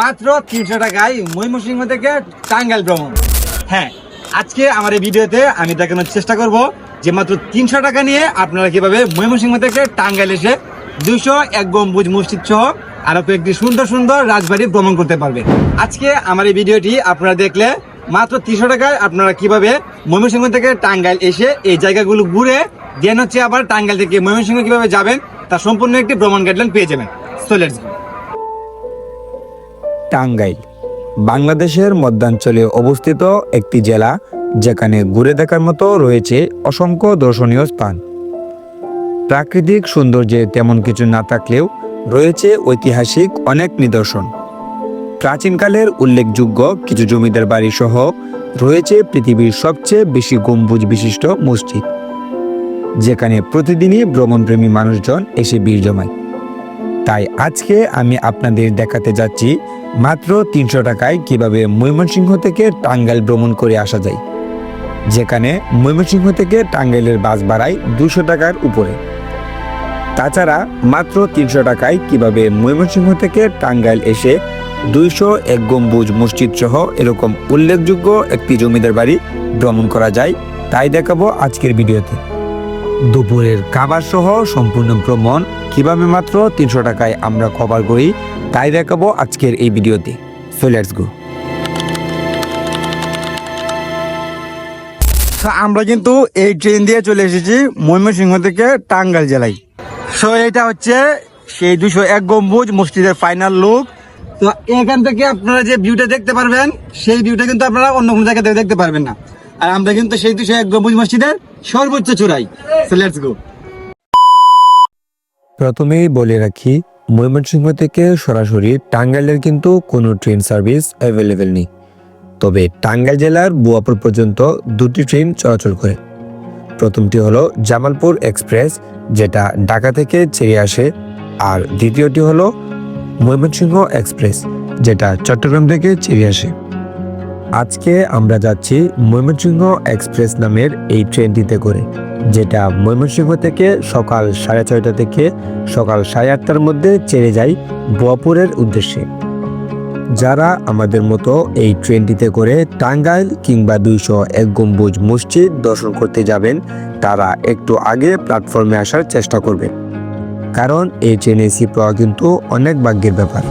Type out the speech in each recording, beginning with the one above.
মাত্র তিনশো টাকায় ময়মনসিংহ থেকে টাঙ্গাইল ভ্রমণ। হ্যাঁ আজকে আমার এই ভিডিওতে আমি দেখানোর চেষ্টা করব যে মাত্র তিনশো টাকা নিয়ে আপনারা কীভাবে ময়মনসিংহ থেকে টাঙ্গাইল এসে দুইশো এক গম্বুজ মসজিদ সহ আরও কয়েকটি সুন্দর সুন্দর রাজবাড়ি ভ্রমণ করতে পারবেন। আজকে আমার এই ভিডিওটি আপনারা দেখলে মাত্র তিনশো টাকায় আপনারা কীভাবে ময়মনসিংহ থেকে টাঙ্গাইল এসে এই জায়গাগুলো ঘুরে, দেন হচ্ছে আবার টাঙ্গাইল থেকে ময়মনসিংহ কীভাবে যাবেন তার সম্পূর্ণ একটি ভ্রমণ গাইডলাইন পেয়ে যাবেন। সো টাঙ্গাইল, বাংলাদেশের মধ্যাঞ্চলে অবস্থিত একটি জেলা যেখানে ঘুরে দেখার মতো রয়েছে অসংখ্য দর্শনীয় স্থান। প্রাকৃতিক সৌন্দর্যে তেমন কিছু না থাকলেও রয়েছে ঐতিহাসিক অনেক নিদর্শন। প্রাচীনকালের উল্লেখযোগ্য কিছু জমিদার বাড়ি সহ রয়েছে পৃথিবীর সবচেয়ে বেশি গম্বুজ বিশিষ্ট মসজিদ, যেখানে প্রতিদিনই ভ্রমণপ্রেমী মানুষজন এসে ভিড় জমায়। তাই আজকে আমি আপনাদের দেখাতে যাচ্ছি মাত্র তিনশো টাকায় কীভাবে ময়মনসিংহ থেকে টাঙ্গাইল ভ্রমণ করে আসা যায়, যেখানে ময়মনসিংহ থেকে টাঙ্গাইলের বাস ভাড়ায় দুশো টাকার উপরে। তাছাড়া মাত্র তিনশো টাকায় কীভাবে ময়মনসিংহ থেকে টাঙ্গাইল এসে দুইশো এক গম্বুজ মসজিদ সহ এরকম উল্লেখযোগ্য একটি জমিদার বাড়ি ভ্রমণ করা যায়, তাই দেখাবো আজকের ভিডিওতে। দুপুরের খাবার সহ সম্পূর্ণ ভ্রমণ কীভাবে মাত্র তিনশো টাকায় আমরা কভার করি, তাই দেখাবো আজকের এই ভিডিওতে। সো লেটস গো আমরা কিন্তু এই ট্রেন দিয়ে চলে এসেছি ময়মনসিংহ থেকে টাঙ্গাইল জেলায়। সো এটা হচ্ছে সেই দুশো এক গম্বুজ মসজিদের ফাইনাল লুক তো এখান থেকে আপনারা যে ভিউটা দেখতে পারবেন, সেই ভিউটা কিন্তু আপনারা অন্য কোনো জায়গা দেখতে পারবেন না। আর আমরা কিন্তু সেই দুশো এক গম্বুজ মসজিদের সর্বোচ্চ চূড়াই। লেটস গো প্রথমেই বলে রাখি, ময়মনসিংহ থেকে সরাসরি টাঙ্গাইলের কিন্তু কোনো ট্রেন সার্ভিস অ্যাভেলেবেল নেই। তবে টাঙ্গাইল জেলার বুয়াপুর পর্যন্ত দুটি ট্রেন চলাচল করে। প্রথমটি হলো জামালপুর এক্সপ্রেস, যেটা ঢাকা থেকে ছেড়ে আসে, আর দ্বিতীয়টি হলো ময়মনসিংহ এক্সপ্রেস, যেটা চট্টগ্রাম থেকে ছেড়ে আসে। আজকে আমরা যাচ্ছি ময়মনসিংহ এক্সপ্রেস নামের এই ট্রেনটিতে করে, যেটা ময়মনসিংহ থেকে সকাল সাড়ে ছয়টা থেকে সকাল সাড়ে আটটার মধ্যে ছেড়ে যায় বোয়াপুরের উদ্দেশ্যে। যারা আমাদের মতো এই ট্রেনটিতে করে টাঙ্গাইল কিংবা দুইশো এক গম্বুজ মসজিদ দর্শন করতে যাবেন, তারা একটু আগে প্ল্যাটফর্মে আসার চেষ্টা করবেন কারণ এই ট্রেনে সিট পাওয়া কিন্তু অনেক ভাগ্যের ব্যাপার।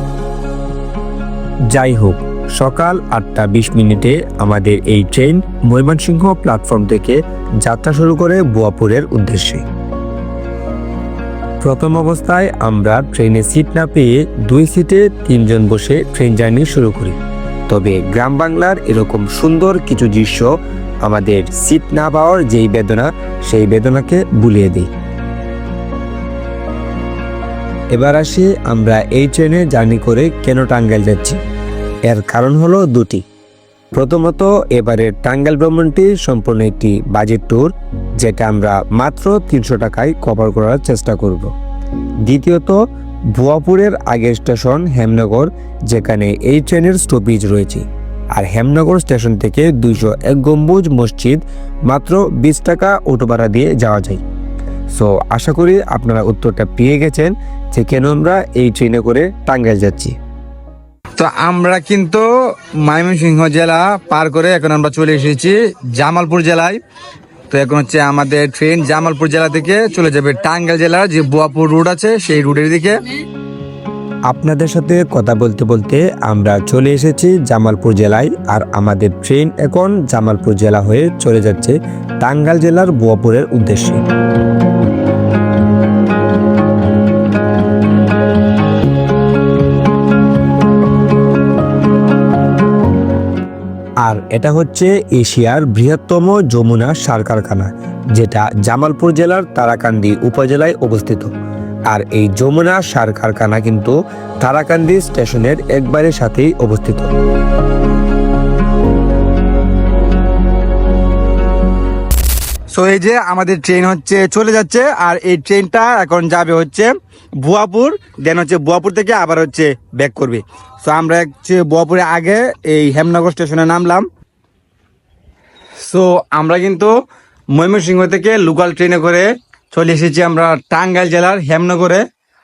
যাই হোক সকাল আটটা বিশ মিনিটে আমাদের এই ট্রেন ময়মনসিংহ প্ল্যাটফর্ম থেকে যাত্রা শুরু করে বোয়াপুরের উদ্দেশ্যে। প্রথম অবস্থায় আমরা ট্রেনে সিট না পেয়ে দুই সিটে তিনজন বসে ট্রেন জার্নি শুরু করি। তবে গ্রাম বাংলার এরকম সুন্দর কিছু দৃশ্য আমাদের সিট না পাওয়ার যেই বেদনা, সেই বেদনাকে বুলিয়ে দিই। এবার আসি আমরা এই ট্রেনে জার্নি করে কেন টাঙ্গাইল যাচ্ছি। এর কারণ হলো দুটি। প্রথমত, এবারের টাঙ্গাইল ভ্রমণটি সম্পূর্ণ একটি বাজেট ট্যুর যেটা আমরা মাত্র তিনশো টাকায় কভার করার চেষ্টা করব। দ্বিতীয়ত, ভুয়াপুরের আগের স্টেশন হেমনগর, যেখানে এই ট্রেনের স্টপেজ রয়েছে। আর হেমনগর স্টেশন থেকে দুইশো এক গম্বুজ মসজিদ মাত্র বিশ টাকা অটো ভাড়া দিয়ে যাওয়া যায়। সো আশা করি আপনারা উত্তরটা পেয়ে গেছেন যে কেন আমরা এই ট্রেনে করে টাঙ্গাইল যাচ্ছি। তো আমরা কিন্তু ময়মনসিংহ জেলা পার করে এখন আমরা চলে এসেছি জামালপুর জেলায়। তো এখন হচ্ছে আমাদের ট্রেন জামালপুর জেলা থেকে চলে যাবে টাঙ্গাইল জেলার যে বোয়াপুর রুট আছে, সেই রুটের দিকে। আপনাদের সাথে কথা বলতে বলতে আমরা চলে এসেছি জামালপুর জেলায়, আর আমাদের ট্রেন এখন জামালপুর জেলা হয়ে চলে যাচ্ছে টাঙ্গাইল জেলার বোয়াপুরের উদ্দেশ্যে। এটা হচ্ছে এশিয়ার বৃহত্তম যমুনা সার কারখানা, যেটা জামালপুর জেলার তারাকান্দি উপজেলায় অবস্থিত। আর এই যমুনা সার কারখানা কিন্তু তারাকান্দি স্টেশনের একবারে সাথেই অবস্থিত। সো এই যে আমাদের ট্রেন হচ্ছে, চলে যাচ্ছে, আর এই ট্রেনটা এখন যাবে হচ্ছে বুয়াপুর দেন হচ্ছে বুয়াপুর থেকে আবার হচ্ছে ব্যাক করবে। সো আমরা হচ্ছে বুয়াপুরে আগে এই হেমনগর স্টেশনে নামলাম। সো আমরা কিন্তু ময়মনসিংহ থেকে লোকাল ট্রেনে করে চলে এসেছি আমরা টাঙ্গাইল জেলার হেমনগরে।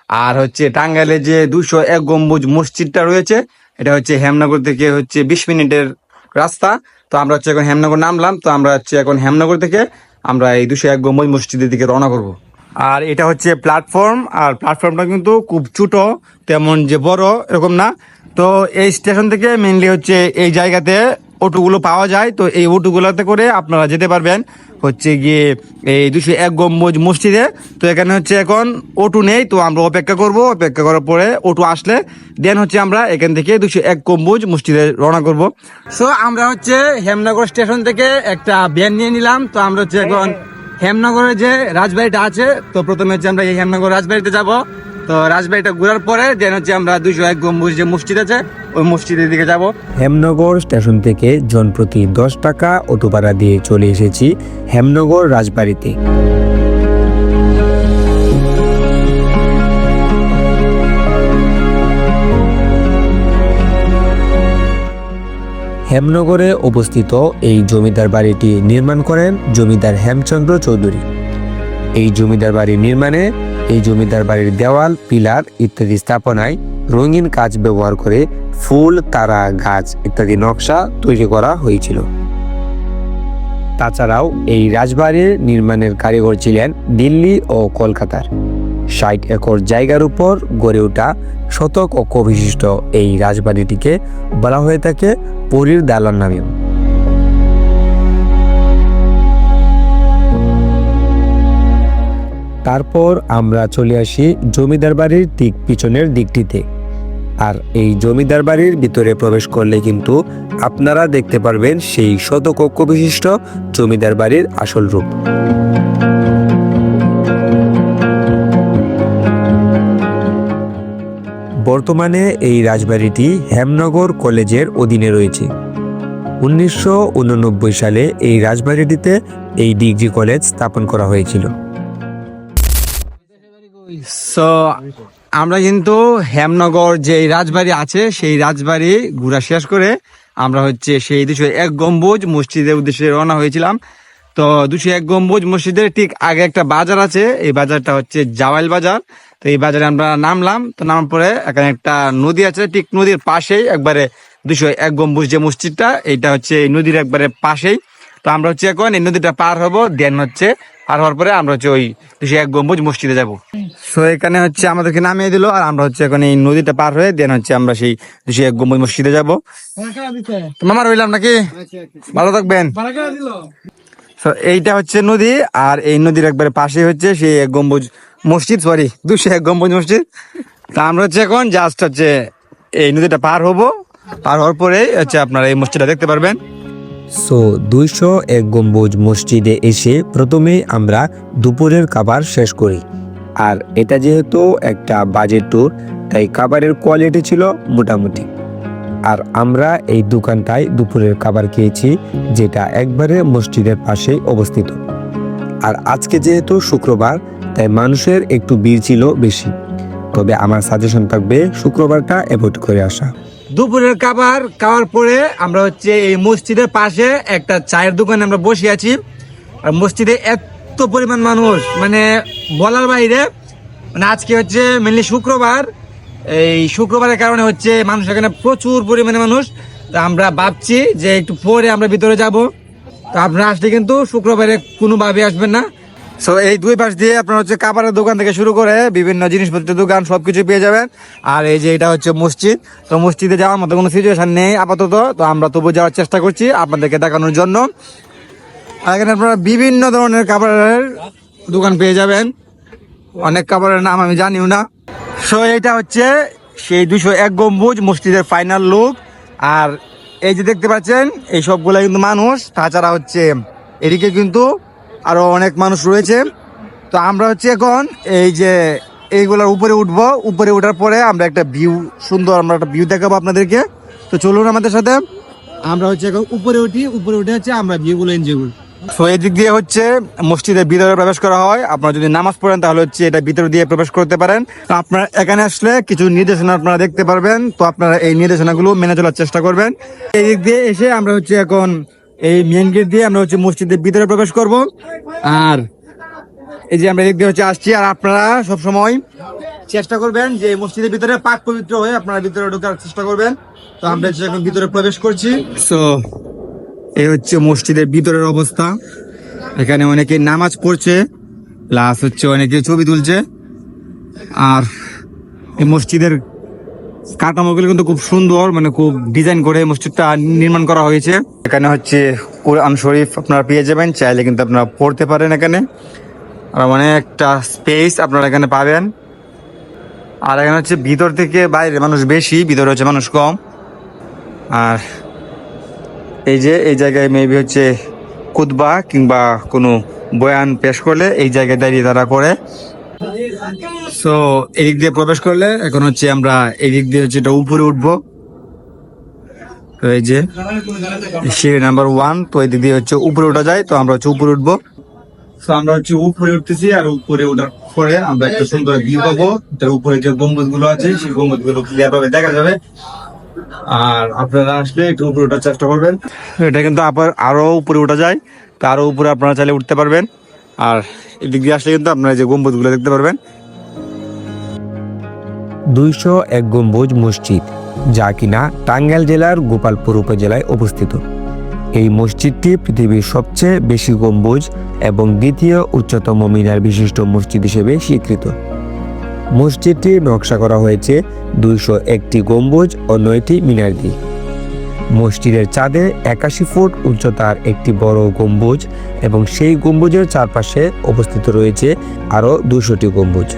আর হচ্ছে টাঙ্গাইলে যে দুশো এক গম্বুজ মসজিদটা রয়েছে, এটা হচ্ছে হেমনগর থেকে হচ্ছে বিশ মিনিটের রাস্তা। তো আমরা হচ্ছে এখন হেমনগর নামলাম, তো আমরা হচ্ছে এখন হেমনগর থেকে আমরা এই দুশো এক গম্বুজ মসজিদের দিকে রওনা করব। আর এটা হচ্ছে প্ল্যাটফর্ম, আর প্ল্যাটফর্মটা কিন্তু খুব ছোট, তেমন যে বড় এরকম না। তো এই স্টেশন থেকে মেনলি হচ্ছে এই জায়গাতে অটোগুলো পাওয়া যায়, তো এই অটোগুলোতে করে আপনারা যেতে পারবেন হচ্ছে গিয়ে এই দুশো এক গম্বুজ মসজিদে। তো এখানে হচ্ছে এখন অটো নেই, তো আমরা অপেক্ষা করব। অপেক্ষা করার পরে অটো আসলে, দেন হচ্ছে আমরা এখান থেকে দুশো এক গম্বুজ মসজিদে রওনা করব। সো আমরা হচ্ছে হেমনগর স্টেশন থেকে একটা ভ্যান নিয়ে নিলাম। তো আমরা হচ্ছে এখন হেমনগরের যে রাজবাড়িটা আছে, তো প্রথমে হচ্ছে আমরা এই হেমনগর রাজবাড়িতে যাব। তো রাজবাড়িটা ঘোরার পরে দেন হচ্ছে আমরা দুশো এক গম্বুজ যে মসজিদ আছে, ওই মসজিদের দিকে যাব। হেমনগর স্টেশন থেকে জনপ্রতি দশ টাকা অটো ভাড়া দিয়ে চলে এসেছি হেমনগর রাজবাড়িতে। হেমনগরে অবস্থিত এই জমিদার বাড়িটি নির্মাণ করেন জমিদার হেমচন্দ্র চৌধুরী। এই জমিদার বাড়ি নির্মাণে এই জমিদার বাড়ির দেওয়াল, পিলার ইত্যাদি স্থাপনায় রঙিন কাজ ব্যবহার করে ফুল, তারা, গাছ ইত্যাদি নকশা তৈরি করা হয়েছিল। তাছাড়াও এই রাজবাড়ির নির্মাণের কারিগর ছিলেন দিল্লি ও কলকাতার। ষাট একর জায়গার উপর গড়ে ওঠা শতক ও বিশিষ্ট এই রাজবাড়িটিকে বলা হয়ে থাকে পরীর দালান নামেও। তারপর আমরা চলে আসি জমিদার বাড়ির ঠিক পিছনের দিকটিতে। আর এই জমিদার বাড়ির ভিতরে প্রবেশ করলে কিন্তু আপনারা দেখতে পারবেন সেই শতকক্ষ বিশিষ্ট জমিদার বাড়ির আসল রূপ। বর্তমানে এই রাজবাড়িটি হেমনগর কলেজের অধীনে রয়েছে। উনিশশো উননব্বই সালে এই রাজবাড়িটিতে এই ডিগ্রি কলেজ স্থাপন করা হয়েছিল। সো আমরা কিন্তু হেমনগর যে রাজবাড়ি আছে, সেই রাজবাড়ি ঘোরা শেষ করে আমরা হচ্ছে সেই দুশো এক গম্বুজ মসজিদের উদ্দেশ্যে রওনা হয়েছিলাম। তো দুশো এক গম্বুজ মসজিদের ঠিক আগে একটা বাজার আছে, এই বাজারটা হচ্ছে জাওয়াইল বাজার। তো এই বাজারে আমরা নামলাম, তো নামার পরে এখানে একটা নদী আছে, ঠিক নদীর পাশেই একবারে দুশো এক গম্বুজ যে মসজিদটা, এইটা হচ্ছে নদীর একবারে পাশেই। তো আমরা হচ্ছে এখন এই নদীটা পার হব, দেন হচ্ছে পার হওয়ার পরে আমরা হচ্ছে ওই এক গম্বুজ মসজিদে যাব। সো এখানে হচ্ছে আমাদেরকে নামিয়ে দিল আর আমরা হচ্ছে এখন এই নদীটা পার হয়ে দেন হচ্ছে আমরা সেই দুশো এক গম্বুজ মসজিদে যাব। মামা রইলাম নাকি? ভালো থাকবেন। এইটা হচ্ছে নদী আর এই নদীর একবারে পাশে হচ্ছে সেই এক গম্বুজ মসজিদ সরি দুশো এক গম্বুজ মসজিদ। তা আমরা হচ্ছে এখন জাস্ট হচ্ছে এই নদীটা পার হব। পার হওয়ার পরে হচ্ছে আপনারা এই মসজিদটা দেখতে পারবেন। সো দুইশো এক গম্বুজ মসজিদে এসে প্রথমে আমরা দুপুরের খাবার শেষ করি। আর এটা যেহেতু একটা বাজেট ট্যুর তাই খাবারের কোয়ালিটি ছিল মোটামুটি। আর আমরা এই দোকানটায় দুপুরের খাবার খেয়েছি, যেটা একবারে মসজিদের পাশেই অবস্থিত। আর আজকে যেহেতু শুক্রবার, তাই মানুষের একটু ভিড় ছিল বেশি। তবে আমার সাজেশন থাকবে শুক্রবারটা অ্যাভয়েড করে আসা। দুপুরের খাবার খাওয়ার পরে আমরা হচ্ছে এই মসজিদের পাশে একটা চায়ের দোকানে আমরা বসে আছি। আর মসজিদে এত পরিমাণ মানুষ মানে বলার বাইরে মানে আজকে হচ্ছে মেনলি শুক্রবার। এই শুক্রবারের কারণে হচ্ছে মানুষ এখানে প্রচুর পরিমাণে মানুষ। তা আমরা ভাবছি যে একটু পরে আমরা ভিতরে যাব। তো আপনারা আসলে কিন্তু শুক্রবারে কোনোভাবে আসবেন না। সো এই দুই পাশ দিয়ে আপনার হচ্ছে কাপড়ের দোকান থেকে শুরু করে বিভিন্ন জিনিসপত্রের দোকান, সবকিছু পেয়ে যাবেন। আর এই যে এটা হচ্ছে মসজিদ। তো মসজিদে যাওয়ার মতো কোনো সিচুয়েশন নেই আপাতত। তো আমরা তবু যাওয়ার চেষ্টা করছি আপনাদেরকে দেখানোর জন্য। এখানে আপনারা বিভিন্ন ধরনের কাপড়ের দোকান পেয়ে যাবেন। অনেক কাপড়ের নাম আমি জানিও না। সো এইটা হচ্ছে সেই দুশো এক গম্বুজ মসজিদের ফাইনাল লুক আর এই যে দেখতে পাচ্ছেন, এই সবগুলো কিন্তু মানুষ। তাছাড়া হচ্ছে এদিকে কিন্তু আরও অনেক মানুষ রয়েছে। তো আমরা হচ্ছে এখন এই যে এইগুলোর উপরে উঠবো। উপরে ওঠার পরে আমরা একটা ভিউ সুন্দর আমরা একটা ভিউ দেখাবো আপনাদেরকে। তো চলুন আমাদের সাথে। আমরা হচ্ছে এখন উপরে উঠি, উপরে উঠে হচ্ছে আমরা ভিউগুলো এনজয় করি। তো এই দিক দিয়ে হচ্ছে মসজিদের ভিতরে প্রবেশ করা হয়। আপনারা যদি নামাজ পড়েন তাহলে হচ্ছে এটা ভিতরে দিয়ে প্রবেশ করতে পারেন। তো আপনারা এখানে আসলে কিছু নির্দেশনা আপনারা দেখতে পারবেন। তো আপনারা এই নির্দেশনাগুলো মেনে চলার চেষ্টা করবেন। এই দিক দিয়ে এসে আমরা হচ্ছে এখন এই মেন গেট দিয়ে আমরা হচ্ছে মসজিদের ভিতরে প্রবেশ করব। আর এই যে আমরা এদিক দিয়ে হচ্ছে আসছি, আর আপনারা সব সময় চেষ্টা করবেন যে মসজিদের ভিতরে পাক পবিত্র হয়ে আপনারা ভিতরে ঢোকার চেষ্টা করবেন। তো আমরা এখন ভিতরে প্রবেশ করছি। সো এই হচ্ছে মসজিদের ভিতরের অবস্থা। এখানে অনেকে নামাজ পড়ছে, প্লাস হচ্ছে অনেকে ছবি তুলছে। আর এই মসজিদের কাঠামোগুলো কিন্তু খুব সুন্দর মানে খুব ডিজাইন করে মসজিদটা নির্মাণ করা হয়েছে। এখানে হচ্ছে কোরআন শরীফ আপনারা পেয়ে যাবেন, চাইলে কিন্তু আপনারা পড়তে পারেন এখানে। আর অনেকটা স্পেস আপনারা এখানে পাবেন। আর এখানে হচ্ছে ভিতর থেকে বাইরে মানুষ বেশি, ভিতরে হচ্ছে মানুষ কম। আর এই যে, এই জায়গায় মেবি হচ্ছে কুতবা কিংবা কোনো বয়ান পেশ করলে এই জায়গায় দাঁড়িয়ে তারা করে। সো এদিক দিয়ে প্রবেশ করলে এখন হচ্ছে আমরা এদিক দিয়ে হচ্ছে এটা উপরে উঠবো। তো এই যে, সিঁড়ি নাম্বার ওয়ান তো এদিক দিয়ে হচ্ছে উপরে ওঠা যায়, তো আমরা হচ্ছে উপরে উঠবো। তো আমরা হচ্ছে উপরে উঠতেছি আর উপরে ওঠার পরে আমরা একটা সুন্দর ভিউ পাবো তার উপরে যে গম্বুজগুলো আছে, সেই গম্বুজগুলো ক্লিয়ার ভাবে দেখা যাবে। আর আপনারা আসলে একটু উপরে ওঠার চেষ্টা করবেন। এটা কিন্তু আবার আরও উপরে ওঠা যায়, তো আরও উপরে আপনারা চাইলে উঠতে পারবেন। আর এদিক দিয়ে আসলে কিন্তু আপনারা যে গম্বুজগুলো দেখতে পারবেন। দুইশো এক গম্বুজ মসজিদ, যা কিনা টাঙ্গাইল জেলার গোপালপুর উপজেলায় অবস্থিত। এই মসজিদটি পৃথিবীর সবচেয়ে বেশি গম্বুজ এবং দ্বিতীয় উচ্চতম মিনার বিশিষ্ট মসজিদ হিসেবে স্বীকৃত। মসজিদটি নকশা করা হয়েছে দুইশো একটি গম্বুজ ও নয়টি মিনার দিয়ে। মসজিদের চাঁদে একাশি ফুট উচ্চতার একটি বড় গম্বুজ এবং সেই গম্বুজের চারপাশে অবস্থিত রয়েছে আরও দুশোটি গম্বুজ।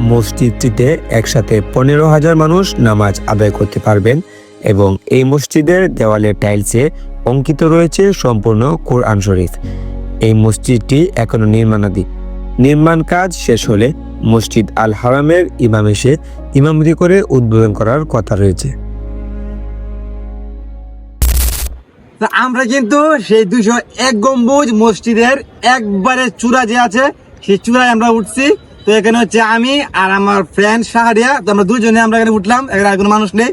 মসজিদটিতে একসাথে পনেরো হাজার মানুষ নামাজ আদায় করতে পারবেন এবং এই মসজিদের দেওয়ালের টাইলসে অঙ্কিত রয়েছে সম্পূর্ণ কোরআন শরীফ। এই মসজিদটি এখনও নির্মাণাধীন নির্মাণ কাজ শেষ হলে মসজিদ আল হারামের ইমাম এসে ইমামতি করে উদ্বোধন করার কথা রয়েছে। আমরা কিন্তু সেই দুশো এক গম্বুজ মসজিদের একবারে চূড়া যে আছে, সেই চূড়ায় আমরা উঠছি। তো এখানে হচ্ছে আমি আর আমার ফ্রেন্ড শাহরিয়া তো আমরা দুজনে আমরা এখানে উঠলাম, এখানে আর কোনো মানুষ নেই।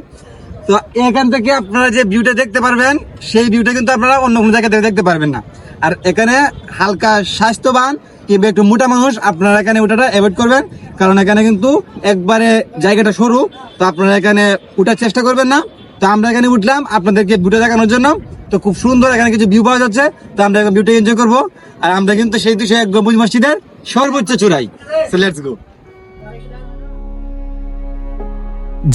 তো এখান থেকে আপনারা যে ভিউটা দেখতে পারবেন, সেই ভিউটা কিন্তু আপনারা অন্য কোনো জায়গা থেকে দেখতে পারবেন না। আর এখানে হালকা স্বাস্থ্যবান কিংবা একটু মোটা মানুষ, আপনারা এখানে ওঠাটা অ্যাভয়েড করবেন। কারণ এখানে কিন্তু একবারে জায়গাটা সরু, তো আপনারা এখানে উঠার চেষ্টা করবেন না। তো আমরা এখানে উঠলাম আপনাদেরকে ভিউটা দেখানোর জন্য। তো খুব সুন্দর এখানে কিছু ভিউ পাওয়া যাচ্ছে। তো আমরা ভিউটা এনজয় করব। আর আমরা কিন্তু সেই দুশো এক গম্বুজ মসজিদের সর্বোচ্চ চূড়াই লেটস গো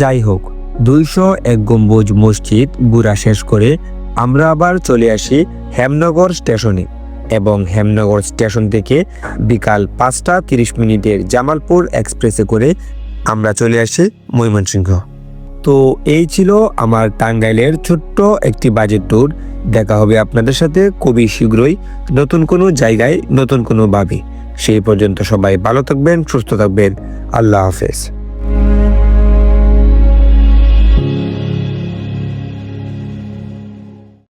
যাই হোক, দুইশো এক গম্বুজ মসজিদ ঘুরা শেষ করে আমরা আবার চলে আসি হেমনগর স্টেশনে এবং হেমনগর স্টেশন থেকে বিকাল পাঁচটা তিরিশ মিনিটের জামালপুর এক্সপ্রেসে করে আমরা চলে আসি ময়মনসিংহ। তো এই ছিল আমার টাঙ্গাইলের ছোট্ট একটি বাজেট ট্যুর দেখা হবে আপনাদের সাথে খুবই শীঘ্রই নতুন কোনো জায়গায়, নতুন কোনো ভাবে। সেই পর্যন্ত সবাই ভালো থাকবেন, সুস্থ থাকবেন। আল্লাহ হাফেজ।